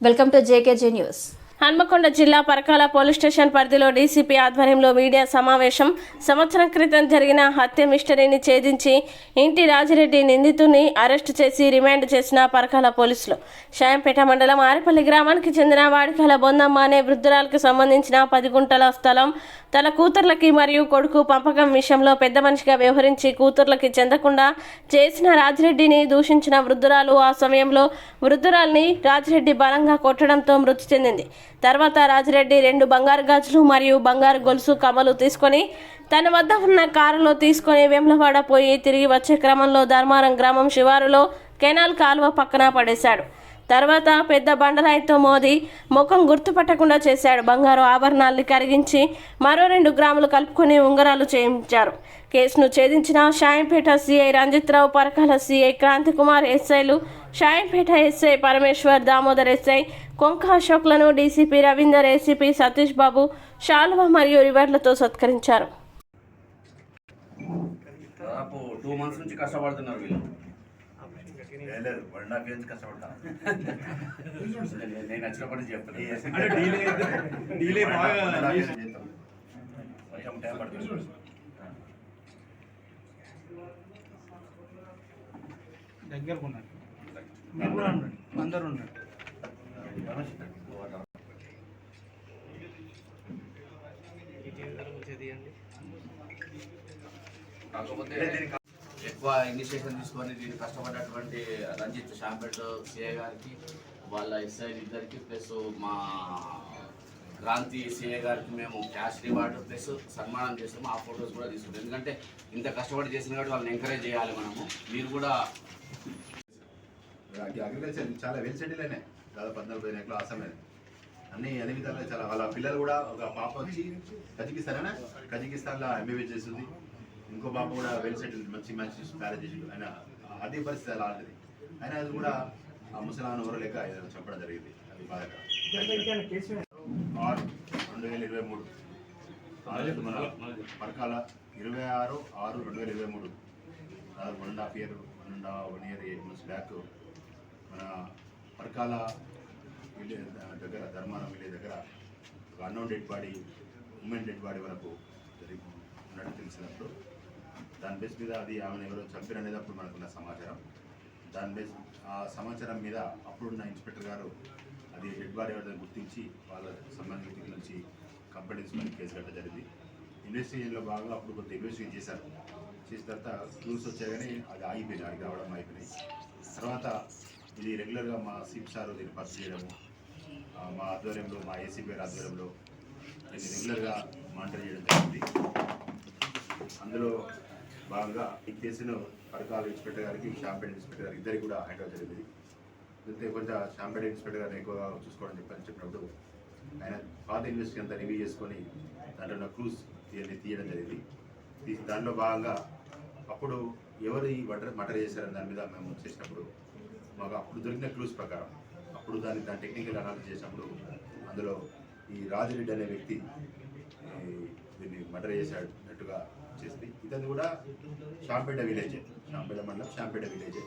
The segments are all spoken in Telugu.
Welcome to JKJ news Hanamkonda జిల్లా పరకాల పోలీస్ స్టేషన్ పరిధిలో డీసీపీ ఆధ్వర్యంలో మీడియా సమావేశం. సంవత్సరం క్రితం జరిగిన హత్య మిస్టరీని ఛేదించి ఇంటి రాజిరెడ్డి నిందితుని అరెస్టు చేసి రిమాండ్ చేసిన పరకాల పోలీసులు. షాయంపేట మండలం ఆరిపల్లి గ్రామానికి చెందిన వాడికాల బొందమ్మ అనే వృద్ధురాలకు సంబంధించిన పది గుంటల స్థలం తన కూతుర్లకి మరియు కొడుకు పంపకం విషయంలో పెద్ద మనిషిగా వ్యవహరించి కూతుర్లకి చెందకుండా చేసిన రాజిరెడ్డిని దూషించిన వృద్ధురాలు ఆ సమయంలో వృద్ధురాల్ని రాజిరెడ్డి బలంగా కొట్టడంతో మృతి చెందింది. తర్వాత రాజిరెడ్డి రెండు బంగారు గాజులు మరియు బంగారు గొలుసు కమలు తీసుకొని తన వద్ద ఉన్న కారులో తీసుకొని వేములవాడ పోయి తిరిగి వచ్చే క్రమంలో ధర్మారం గ్రామం శివారులో కెనాల్ కాలువ పక్కన పడేశాడు. తర్వాత పెద్ద బండరాయితో మోది ముఖం గుర్తుపట్టకుండా చేశాడు. బంగారు ఆభరణాల్ని కరిగించి మరో రెండు గ్రాములు కలుపుకొని ఉంగరాలు చేయించారు. కేసును ఛేదించిన షాయంపేట సిఐ రంజిత్రావు పరకాల సిఐ క్రాంతికుమార్ ఎస్ఐలు షాయంపేట ఎస్ఐ పరమేశ్వర్ దామోదర్ ఎస్ఐ కొంక అశోక్లను డీసీపీ రవీందర్ ఏసీపీ సతీష్ బాబు శాలువ మరియు రివర్లతో సత్కరించారు. దాదాపు టూ మంత్స్ నుంచి కష్టపడుతున్నారు వీళ్ళు. లేదు వన్ అండ్ హాఫ్ ఇయర్స్ కష్టపడ్డా నేను- నేను నచ్చినప్పటి నుంచి చెప్తాను అంటే డీలే డీలే బాగా కొంచెం టైం పడుతుంది. దగ్గరకు ఉన్నాడు మీరు కూడా ఉండండి అందరు ఉండండి కాకపోతే ఎక్కువ ఇనిషియేషన్ తీసుకొని దీన్ని కష్టపడినటువంటి రంజిత్ షాంపెట్ సిఏ గారికి వాళ్ళ ఎస్ఐ ఇద్దరికి ప్లస్ మా క్రాంతి సిఏ గారికి మేము క్యాష్ రివార్డ్ ప్లస్ సన్మానం చేస్తాము ఆ ఫొటోస్ కూడా తీసుకుంటాం. ఎందుకంటే ఇంత కష్టపడి చేసిన కాబట్టి వాళ్ళని ఎంకరేజ్ చేయాలి మనము. మీరు కూడా అగ్రికల్చర్ చాలా వెల్ సెటిల్ అయినాయి. దాదాపు పద్నాలుగు పదిహేను ఎకరాలు అసమే అన్ని అన్ని విధాలుగా చాలా వాళ్ళ పిల్లలు కూడా ఒక పాప వచ్చి కజకిస్తాన్? కజకిస్తాన్లో ఎంబీబీఎస్ చేస్తుంది. ఇంకో పాప కూడా వెల్ సెటిల్ మంచి మంచి మ్యారేజ్ చేసి ఆయన అదే పరిస్థితి అలా ఆడుతుంది అయినా అది కూడా ఆ ముసలాన్ ఎవరు లేక ఏదో చెప్పడం జరిగింది. అది బాధకరం రెండు వేల ఇరవై మూడు. మన పరకాల ఇరవై ఆరు ఆరు రెండు వేల ఇరవై మూడు. దాదాపు one and half year one and one year eight months back మన పరకాల విలేజ్ దగ్గర ధర్మారం విలేజ్ దగ్గర ఒక unknown dead body women dead body వరకు జరిగి ఉన్నట్టు తెలిసినప్పుడు దాని బేస్ మీద అది ఆమెను ఎవరో చంపిన అప్పుడు మనకున్న సమాచారం. దాని బేస్ ఆ సమాచారం మీద అప్పుడున్న ఇన్స్పెక్టర్ గారు అది డెడ్ బాడీ ఎవరిదో గుర్తించి వాళ్ళ సంబంధిత నుంచి కంప్లైంట్ మీద కేసు కట్టడం జరిగింది. ఇన్వెస్టిగేషన్లో భాగంగా అప్పుడు కొంత ఇన్వెస్టిగేట్ చేశారు. చేసిన తర్వాత క్లూస్ వచ్చాయి కానీ అది ఆగిపోయింది అడిగి రావడం అయిపోయినాయి తర్వాత ఇది రెగ్యులర్గా మా సిప్ సార్ దీన్ని పరిచయం చేయడము. మా ఆధ్వర్యంలో మా ఏసీపీ ఆధ్వర్యంలో దీన్ని రెగ్యులర్గా మానిటర్ చేయడం జరిగింది. అందులో భాగంగా ఈ కేసును పరకాల ఇన్స్పెక్టర్ గారికి షాంపేట ఇన్స్పెక్టర్ గారికి ఇద్దరికి కూడా హ్యాండ్ జరిగింది. అయితే కొంచెం షాంపేట్ ఇన్స్పెక్టర్ గారిని ఎక్కువగా చూసుకోవడం చెప్పని చెప్పినప్పుడు ఆయన పాత ఇన్వెస్టిగేషన్ అంతా రివ్యూ చేసుకొని దాంట్లో ఉన్న క్రూస్ తీయని తీయడం జరిగింది. తీసి భాగంగా అప్పుడు ఎవరు ఈ మటర్ మటర్ చేశారని దాని మీద మేము చేసినప్పుడు మాకు అప్పుడు దొరికిన క్లూస్ ప్రకారం అప్పుడు దాన్ని దాని టెక్నికల్ అనాలిసిస్ చేసినప్పుడు అందులో ఈ రాజిరెడ్డి అనే వ్యక్తి దీన్ని మర్డర్ చేసినట్టుగా చేసింది ఇతను కూడా షాంపేట విలేజ్ షాంపేట మండలం షాంపేట విలేజ్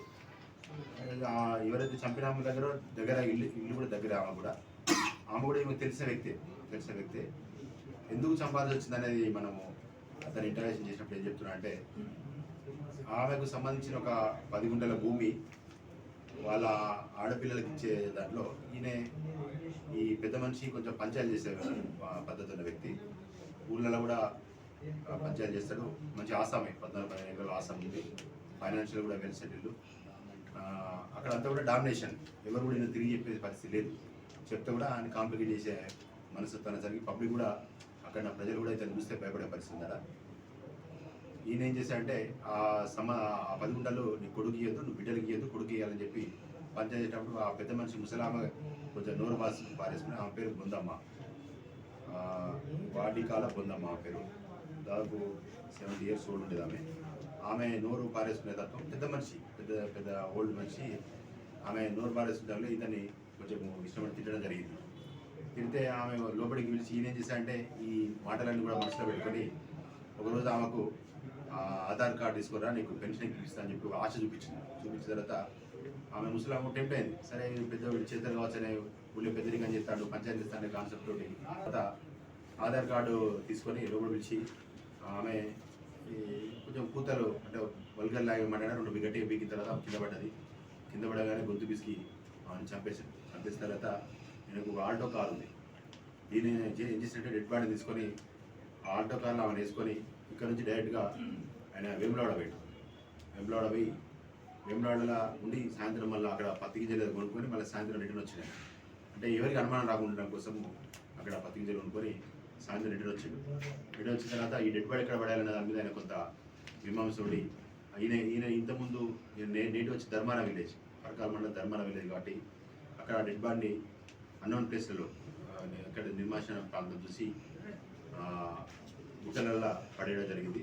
ఎవరైతే చంపిన ఆమె దగ్గర దగ్గర ఇల్లు ఇల్లు కూడా దగ్గర ఆమె కూడా. ఆమె కూడా ఈమె తెలిసిన వ్యక్తే తెలిసిన వ్యక్తే. ఎందుకు చంపాల్సి వచ్చింది అనేది మనము అతను ఇంటరాక్షన్ చేసినప్పుడు ఏం చెప్తున్నా అంటే ఆమెకు సంబంధించిన ఒక పది గుంటల భూమి వాళ్ళ ఆడపిల్లలకి ఇచ్చే దాంట్లో ఈయన ఈ పెద్ద మనిషి కొంచెం పంచాయతీ చేసే పద్ధతి ఉన్న వ్యక్తి. ఊళ్ళలో కూడా పంచాయతీ చేస్తాడు. మంచి ఆసామే పద్నాలుగు పదిహేను ఎకరాలు ఆసాం ఉంది. ఫైనాన్షియల్ కూడా వెల్ సెటిల్డ్ అక్కడ అంతా కూడా డామినేషన్. ఎవరు కూడా ఈయన తిరిగి చెప్పే పరిస్థితి లేదు. చెప్తే కూడా ఆయన కాంప్లికేట్ చేసే మనసు తనసరికి పబ్లిక్ కూడా అక్కడ ప్రజలు కూడా ఇతను చూస్తే భయపడే పరిస్థితి ఉందట. ఈయన ఏం చేశాడంటే ఆ సమ ఆ పది గుంటలు నీ కొడుకు ఇయ్యద్దు నువ్వు బిడ్డలకి ఇయ్యద్దు కొడుకు ఇయ్యాలని చెప్పి పనిచేసేటప్పుడు ఆ పెద్ద మనిషి ముసలామ కొంచెం నోరు మాసి పారేసుకుని ఆమె పేరు బొందమ్మ. ఆ, వాడికాల బొందమ్మ ఆ పేరు. దాదాపు సెవెంటీ ఇయర్స్ ఓల్డ్ ఉండేది ఆమె. ఆమె నోరు పారేసుకునే తత్వం పెద్ద మనిషి పెద్ద పెద్ద ఓల్డ్ మనిషి. ఆమె నోరు పారేసుకుంటే ఇతన్ని కొంచెం ఇష్టపడి తిట్టడం జరిగింది. తిడితే ఆమె లోపలికి పిలిచి ఈయన ఏం చేశాడంటే ఈ మాటలన్నీ కూడా మనసులో పెట్టుకొని ఒకరోజు ఆమెకు ఆధార్ కార్డు తీసుకురా నీకు పెన్షన్ ఇప్పిస్తా అని చెప్పి ఆశ చూపించింది. చూపించిన తర్వాత ఆమె ముసలాము టెంప్ట్ అయింది. సరే ఇది పెద్ద చేతులు కావచ్చనే ఊళ్ళో పెద్దరికం చేస్తాడు పంచాయతీ ఇస్తాడు కాన్సెప్ట్ తోటి. తర్వాత ఆధార్ కార్డు తీసుకొని లోపల పిలిచి ఆమె కొంచెం కూతలు అంటే వల్గర్ లాగా మాట్లాడారు రెండు గట్టిగా పీకిన తర్వాత కింద పడ్డది. కింద పడగానే గొంతు పిసికి ఆమెను చంపేసాడు చంపేసిన తర్వాత నేను ఒక ఆల్టో కార్ ఉంది. దీన్ని ఏం చేసినట్టు డెడ్ బాడీ తీసుకొని ఆ ఆల్టో ఆమె వేసుకొని ఇక్కడ నుంచి డైరెక్ట్గా ఆయన వేములవాడ పోయాడు వేములవాడ పోయి వేములవాడలో ఉండి సాయంత్రం మళ్ళీ అక్కడ పత్తి గింజలు కొనుక్కొని మళ్ళీ సాయంత్రం రిటర్న్ వచ్చినాయి అంటే ఎవరికి అనుమానం రాకుండా కోసం అక్కడ పత్తి గింజలు కొనుక్కొని సాయంత్రం రిటర్న్ వచ్చాడు. రిటర్న్ వచ్చిన తర్వాత ఈ డెడ్ బాడీ ఎక్కడ పడాలన్న దాని మీద ఆయన కొంత మీమాంస ఉండి ఈయన ఈయన ఇంతకుముందు నేటి వచ్చి ధర్మాన విలేజ్ పరకాల మండలం ధర్మాన విలేజ్ కాబట్టి అక్కడ డెడ్ బాడీని అన్నోన్ ప్లేస్లలో అక్కడ నిర్మాషణ ప్రాంతం చూసి గుట్టలల్లో పడేయడం జరిగింది.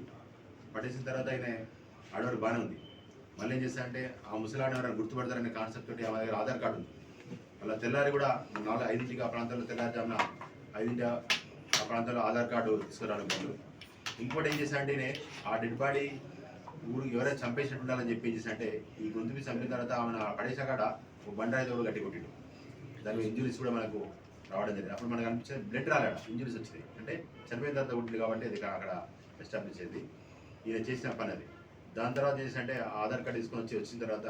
పడేసిన తర్వాత ఆయన ఆడవారు బాగానే ఉంది. మళ్ళీ ఏం చేస్తా అంటే ఆ ముసలాడిని ఎవరైనా గుర్తుపడతారనే కాన్సెప్ట్ తోటి ఆమె దగ్గర ఆధార్ కార్డు ఉంది. అలా తెల్లారి కూడా నాలుగు ఐదింటికి ఆ ప్రాంతంలో తెల్లారిజామున ఐదింటి ఆ ఆ ప్రాంతంలో ఆధార్ కార్డు తీసుకురావడం వాళ్ళు ఇంకోటి ఏం చేశా అంటే ఆ డెడ్ బాడీ ఊరు ఎవరైనా చంపేసినట్టు ఉండాలని చెప్పి ఏం చేశా అంటే ఈ గొంతుని చంపిన తర్వాత ఆమె పడేసాక ఒక బండాయి తోడు గట్టి కొట్టిండు. దాని ఇంజురీస్ కూడా మనకు రావడం జరిగింది. అప్పుడు మనకు అనిపించేది బ్లడ్ రాలేడు ఇంజరీస్ వచ్చింది అంటే చనిపోయిన తర్వాత ఉంటుంది కాబట్టి అది అక్కడ ఎస్టాబ్లిష్ అయింది. ఇది చేసిన పని అది. దాని తర్వాత చేసినట్టే ఆధార్ కార్డు తీసుకొని వచ్చి వచ్చిన తర్వాత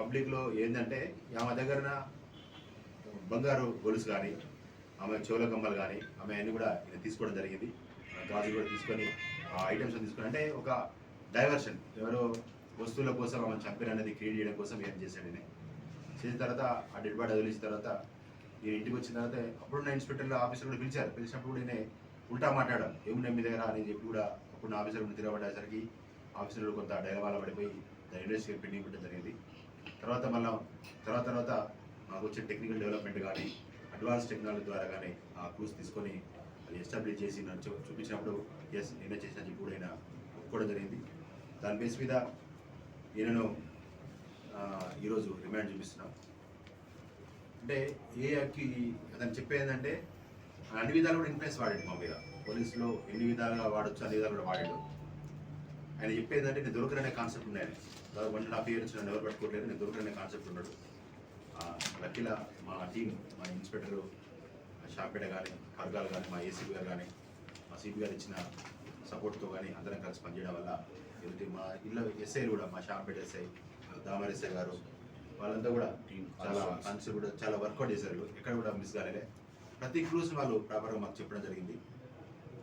పబ్లిక్లో ఏంటంటే ఆమె దగ్గరన బంగారు గొలుసు కానీ ఆమె చెవుల కమ్మలు కానీ ఆమె అన్ని కూడా ఈయన తీసుకోవడం జరిగింది. గాజులు కూడా తీసుకొని ఆ ఐటమ్స్ తీసుకొని అంటే ఒక డైవర్షన్ ఎవరో వస్తువుల కోసం ఆమె చంపిన అనేది క్రియేట్ చేయడం కోసం ఏం చేశాడు నేను చేసిన తర్వాత ఆ డెడ్ బాడీ వదిలేసిన తర్వాత నేను ఇంటికి వచ్చిన తర్వాత అప్పుడున్న ఇన్స్పెక్టర్ ఆఫీసర్ కూడా పిలిచారు. పిలిచినప్పుడు కూడా నేను ఉల్టా మాట్లాడాను. ఏమున్నాయి మీ దగ్గర అని చెప్పి కూడా అప్పుడు ఆఫీసర్ ఉండి తిరగబడేసరికి ఆఫీసర్లు కొంత డైలవాల పడిపోయి దాని ఇండస్ట్రీ పెండింగ్ పెట్టడం జరిగింది తర్వాత మళ్ళీ తర్వాత తర్వాత మాకు వచ్చే టెక్నికల్ డెవలప్మెంట్ కానీ అడ్వాన్స్ టెక్నాలజీ ద్వారా కానీ ఆ క్రూస్ తీసుకొని అది ఎస్టాబ్లిష్ చేసి నన్ను చూపించినప్పుడు ఎస్ నేనే చేసిన చెప్పి కూడా ఆయన ఒప్పుకోవడం జరిగింది. దాని బేస్ మీద ఈయనను ఈరోజు రిమాండ్ చూపిస్తున్నాం. అంటే ఏ అక్కి అతను చెప్పేదంటే అన్ని విధాలు కూడా ఇన్ఫ్లుయెన్స్ వాడాడు మా మీద. పోలీసులో ఎన్ని విధాలుగా వాడచ్చు అన్ని విధాలు కూడా వాడాడు. ఆయన చెప్పేదంటే నేను దొరకరనే కాన్సెప్ట్ ఉన్నాయి దాదాపు వన్ అండ్ హాఫ్ ఇయర్స్ నన్ను ఎవరు పట్టుకోవట్లేదు నేను దొరకరనే కాన్సెప్ట్ ఉన్నాడు. లక్కీల మా టీం మా ఇన్స్పెక్టర్ షాపేట కానీ కర్గాలు కానీ మా ఏసీపీ గారు కానీ మా సిపి గారు ఇచ్చిన సపోర్ట్తో కానీ అందరం కలిసి పనిచేయడం వల్ల ఏమిటి మా ఇల్లు ఎస్ఐలు కూడా మా షాపేట ఎస్ఐ దామర్ ఎస్ఐ గారు వాళ్ళంతా కూడా చాలా కాన్సెప్ట్ కూడా చాలా వర్కౌట్ చేశారు. ఎక్కడ కూడా మిస్ కాలేదే. ప్రతి క్రూస్ వాళ్ళు ప్రాపర్గా మాకు చెప్పడం జరిగింది.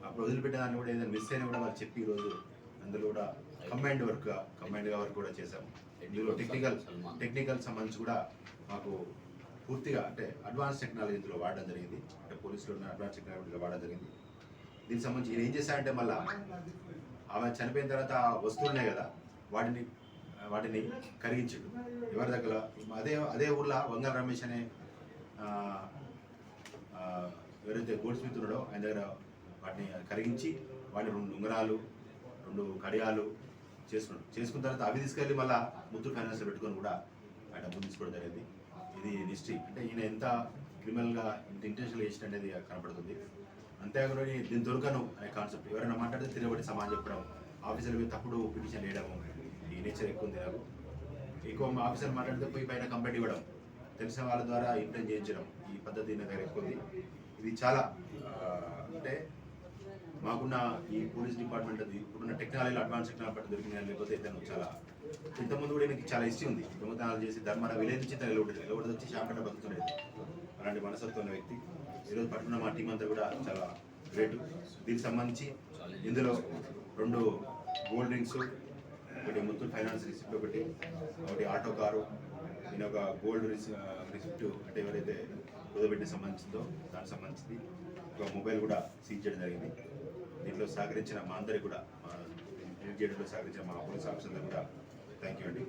అప్పుడు వదిలిపెట్టిన దాన్ని కూడా ఏదైనా మిస్ అయినా కూడా వాళ్ళు చెప్పి ఈరోజు అందులో కూడా కంబైండ్ వర్క్ కంబైండ్గా వర్క్ కూడా చేశాము ఇందులో టెక్నికల్ టెక్నికల్ సంబంధించి కూడా మాకు పూర్తిగా అంటే అడ్వాన్స్ టెక్నాలజీ ఇందులో వాడడం జరిగింది. అంటే పోలీసులో ఉన్న అడ్వాన్స్ టెక్నాలజీలో వాడడం జరిగింది. దీనికి సంబంధించి ఈయన ఏం చేశాడంటే మళ్ళా ఆమె చనిపోయిన తర్వాత ఆ వస్తువులు ఉన్నాయి కదా వాటిని వాటిని కరిగించాడు. ఎవరి దగ్గర? అదే అదే ఊర్లో వంగల రమేష్ అనే ఎవరైతే గోల్డ్ స్మిత్ ఉన్నాడో ఆయన దగ్గర వాటిని కరిగించి వాటిని రెండు ఉంగరాలు రెండు కడియాలు చేసుకున్నాడు. చేసుకున్న తర్వాత అవి తీసుకెళ్ళి మళ్ళీ ముత్తూరు ఫైనాన్స్లో పెట్టుకొని కూడా ఆయన డబ్బులు తీసుకోవడం జరిగింది. ఇది హిస్టరీ. అంటే ఈయన ఎంత క్రిమినల్గా ఇంత ఇంటెన్షన్గా చేసిన అనేది కనపడుతుంది. అంతేకాకుండా దీని దొరకను అనే కాన్సెప్ట్. ఎవరైనా మాట్లాడితే తిరగబడి సమాజం చెప్పడం ఆఫీసర్ మీద తప్పుడు పిటిషన్ వేయడం ఈ నేచర్ ఎక్కువ ఉంది నాకు. ఎక్కువ మా ఆఫీసర్ మాట్లాడితే పోయి పైన కంప్లైంట్ ఇవ్వడం. తెలిసిన వాళ్ళ ద్వారా ఇంప్లైన్ చేయించడం ఈ పద్ధతి నా దగ్గర ఇది చాలా అంటే మాకున్న ఈ పోలీస్ డిపార్ట్మెంట్ అది ఇప్పుడున్న టెక్నాలజీలో అడ్వాన్స్ టెక్నాలజీ దొరికిన లేకపోతే ఇతను చాలా ఇంతకుముందు కూడా ఈయనకి చాలా ఇష్టం ఉంది. దొంగతనాలు చేసి ధర్మాన విలేజ్ నుంచి తను నిలబడి నిలబడి వచ్చి షాంపేట బతుకుతుండేది అలాంటి మనసత్వం ఉన్న వ్యక్తి. ఈరోజు పట్టుకున్న మా టీం అంతా కూడా చాలా గ్రేట్. దీనికి సంబంధించి ఇందులో రెండు గోల్డ్ డ్రింక్స్ ఒకటి ముత్తూట్ ఫైనాన్స్ రిసిప్ట్ ఒకటి ఆటో కారు నేను ఒక గోల్డ్ రిసిప్ట్ అంటే ఎవరైతే కుదబెట్టి సంబంధించిందో దానికి సంబంధించింది ఒక మొబైల్ కూడా సీజ్ చేయడం జరిగింది. దీంట్లో సహకరించిన మా అందరికి కూడా మా చేయడంలో సహకరించిన మా పోలీస్ ఆఫీసర్లకు కూడా థ్యాంక్ యూ అండి.